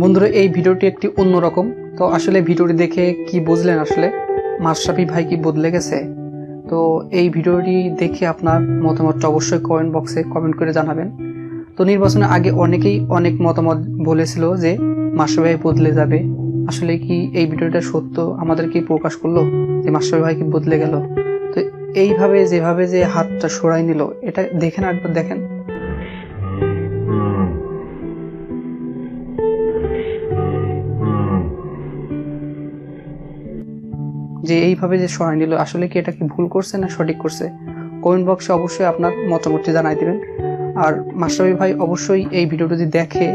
বন্ধুরা, এই ভিডিওটি একটি অন্যরকম। তো আসলে ভিডিওটি দেখে কি বুঝলেন আসলে? মাশরাফি ভাই কি বদলে গেছে? তো এই ভিডিওটি দেখে আপনার মতামতটা অবশ্যই কমেন্ট বক্সে কমেন্ট করে জানাবেন। তো নির্বাচনের আগে অনেকেই অনেক মতামত বলেছিল যে মাশরাফি ভাই বদলে যাবে। আসলে কি এই ভিডিওটা সত্য? আমাদেরকে প্রকাশ করল? যে মাশরাফি ভাই কি বদলে গেল? তো এইভাবে, যেভাবে যে হাতটা সরাই নিল, এটা দেখেন একবার দেখেন। যে এইভাবে যে সরাই নিল, আসলে কি এটা কি ভুল করছে না সঠিক করছে? কমেন্ট বক্সে অবশ্যই আপনার মতামতটি জানাই দিবেন। আর মাস্টারবি ভাই অবশ্যই এই ভিডিও যদি দেখে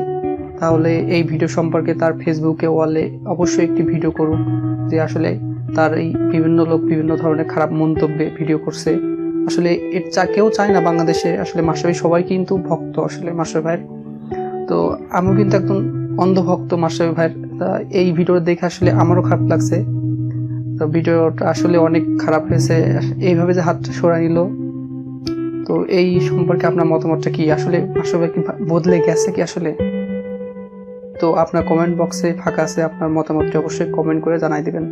তাহলে এই ভিডিও সম্পর্কে তার ফেসবুকে ওয়ালে অবশ্যই একটি ভিডিও করুক, যে আসলে তার এই বিভিন্ন লোক বিভিন্ন ধরনের খারাপ মন্তব্যে ভিডিও করছে। আসলে এর চা কেউ চায় না বাংলাদেশে, আসলে মাস্টারবি সবাই কিন্তু ভক্ত আসলে মাস্টার ভাইয়ের। তো আমিও কিন্তু একদম অন্ধভক্ত মাস্টারবি ভাইয়ের। এই ভিডিও দেখে আসলে আমারও খারাপ লাগছে। তো ভিডিওটা আসলে অনেক খারাপ হয়েছে, এইভাবে যে হাতটা সরা নিল। তো এই সম্পর্কে আপনার মতামতটা কি? আসলে আসলে কি বদলে গেছে কি আসলে? তো আপনার কমেন্ট বক্সে ফাঁকা আছে আপনার মতামতটি অবশ্যই কমেন্ট করে জানাই দিবেন।